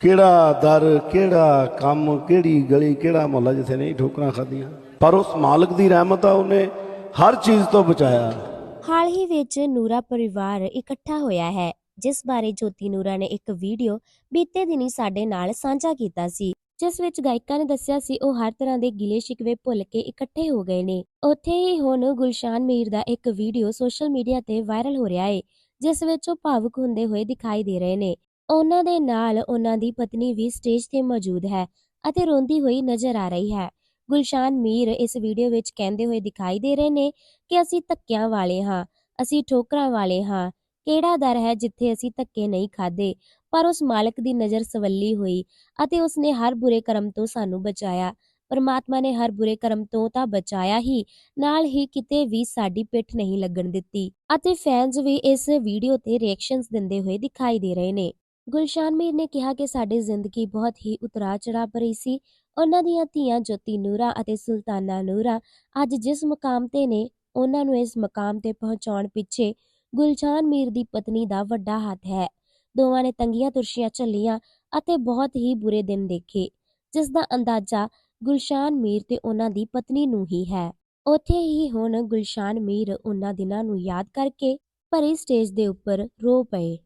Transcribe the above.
ਕਿਹੜਾ ਦਰ, ਕਿਹੜਾ ਕੰਮ, ਕਿਹੜੀ ਗਲੀ, ਕਿਹੜਾ ਮੁਹੱਲਾ ਜਿੱਥੇ ਨਹੀਂ ਠੋਕਰਾਂ ਖਾਧੀਆਂ। ਪਰ ਉਸ ਮਾਲਕ ਦੀ ਰਹਿਮਤ ਆ, ਉਹਨੇ ਹਰ ਚੀਜ਼ ਤੋਂ ਬਚਾਇਆ। ਹਾਲ ਹੀ ਵਿੱਚ ਨੂਰਾ ਪਰਿਵਾਰ ਇਕੱਠਾ ਹੋਇਆ ਹੈ, ਜਿਸ ਬਾਰੇ ਜੋਤੀ ਨੂਰਾ ਨੇ ਇੱਕ ਵੀਡੀਓ ਬੀਤੇ ਦਿਨੀ ਸਾਡੇ ਨਾਲ ਸਾਂਝਾ ਕੀਤਾ ਸੀ, ਜਿਸ ਵਿੱਚ ਗਾਇਕਾਂ ਨੇ ਦੱਸਿਆ ਸੀ, ਉਹ ਹਰ ਤਰ੍ਹਾਂ ਦੇ ਗਿਲੇ ਸ਼ਿਕਵੇ ਭੁੱਲ ਕੇ ਇਕੱਠੇ ਹੋ ਗਏ ਨੇ। ਉੱਥੇ ਹੀ ਹੁਣ ਗੁਲਸ਼ਾਨ ਮੀਰ ਦਾ ਇੱਕ ਵੀਡੀਓ ਸੋਸ਼ਲ ਮੀਡੀਆ ਤੇ ਵਾਇਰਲ ਹੋ ਰਿਹਾ ਹੈ ਜਿਸ ਵਿੱਚ ਉਹ ਭਾਵੁਕ ਹੁੰਦੇ ਹੋਏ ਦਿਖਾਈ ਦੇ ਰਹੇ ਨੇ। ਉਨ੍ਹਾਂ ਦੇ ਨਾਲ ਉਹਨਾਂ ਦੀ ਪਤਨੀ ਵੀ ਸਟੇਜ ਤੇ ਮੌਜੂਦ ਹੈ ਅਤੇ ਰੋਂਦੀ ਹੋਈ ਨਜ਼ਰ ਆ ਰਹੀ ਹੈ। ਗੁਲਸ਼ਾਨ ਮੀਰ ਇਸ ਵੀਡੀਓ ਵਿੱਚ ਕਹਿੰਦੇ ਹੋਏ ਦਿਖਾਈ ਦੇ ਰਹੇ ਨੇ ਕਿ ਅਸੀਂ ਧੱਕਿਆਂ ਵਾਲੇ ਹਾਂ, ਅਸੀਂ ਠੋਕਰਾਂ ਵਾਲੇ ਹਾਂ। ਕਿਹੜਾ ਦਰ ਹੈ ਜਿੱਥੇ ਅਸੀਂ ਧੱਕੇ ਨਹੀਂ ਖਾਦੇ ਪਰ ਉਸ ਮਾਲਕ ਦੀ ਨਜ਼ਰ ਸਵੱਲੀ ਹੋਈ ਅਤੇ ਉਸਨੇ ਹਰ ਬੁਰੇ ਕਰਮ ਤੋਂ ਸਾਨੂੰ ਬਚਾਇਆ। ਪਰਮਾਤਮਾ ਨੇ ਹਰ ਬੁਰੇ ਕਰਮ ਤੋਂ ਤਾਂ ਬਚਾਇਆ ਹੀ, ਨਾਲ ਹੀ ਕਿਤੇ ਵੀ ਸਾਡੀ ਪਿੱਠ ਨਹੀਂ ਲੱਗਣ ਦਿੱਤੀ ਅਤੇ ਫੈਨਸ ਵੀ ਇਸ ਵੀਡੀਓ ਤੇ ਰਿਐਕਸ਼ਨਸ ਦਿੰਦੇ ਹੋਏ ਦਿਖਾਈ ਦੇ ਰਹੇ ਨੇ। ਗੁਲਸ਼ਾਨ ਮੀਰ ਨੇ ਕਿਹਾ ਕਿ ਸਾਡੀ ਜ਼ਿੰਦਗੀ ਬਹੁਤ ਹੀ ਉਤਰਾ ਚੜਾ ਭਰੀ ਸੀ। ਉਹਨਾਂ ਦੀਆਂ ਧੀਆਂ ਜੋਤੀ ਨੂਰਾ ਅਤੇ ਸੁਲਤਾਨਾ ਨੂਰਾ ਅੱਜ ਜਿਸ ਮੁਕਾਮ ਤੇ ਨੇ, ਉਹਨਾਂ ਨੂੰ ਇਸ ਮਕਾਮ ਤੇ ਪਹੁੰਚਾਉਣ ਪਿੱਛੇ ਗੁਲਸ਼ਾਨ ਮੀਰ ਦੀ ਪਤਨੀ ਦਾ ਵੱਡਾ ਹੱਥ ਹੈ। ਦੋਵਾਂ ਨੇ ਤੰਗੀਆਂ ਤੁਰਸ਼ੀਆਂ ਝੱਲੀਆਂ ਅਤੇ ਬਹੁਤ ਹੀ ਬੁਰੇ ਦਿਨ ਦੇਖੇ, ਜਿਸ ਦਾ ਅੰਦਾਜ਼ਾ ਗੁਲਸ਼ਾਨ ਮੀਰ ਤੇ ਉਹਨਾਂ ਦੀ ਪਤਨੀ ਨੂੰ ਹੀ ਹੈ। ਉੱਥੇ ਹੀ ਹੁਣ ਗੁਲਸ਼ਾਨ ਮੀਰ ਉਹਨਾਂ ਦਿਨਾਂ ਨੂੰ ਯਾਦ ਕਰਕੇ ਭਰੀ ਸਟੇਜ ਦੇ ਉੱਪਰ ਰੋ ਪਏ।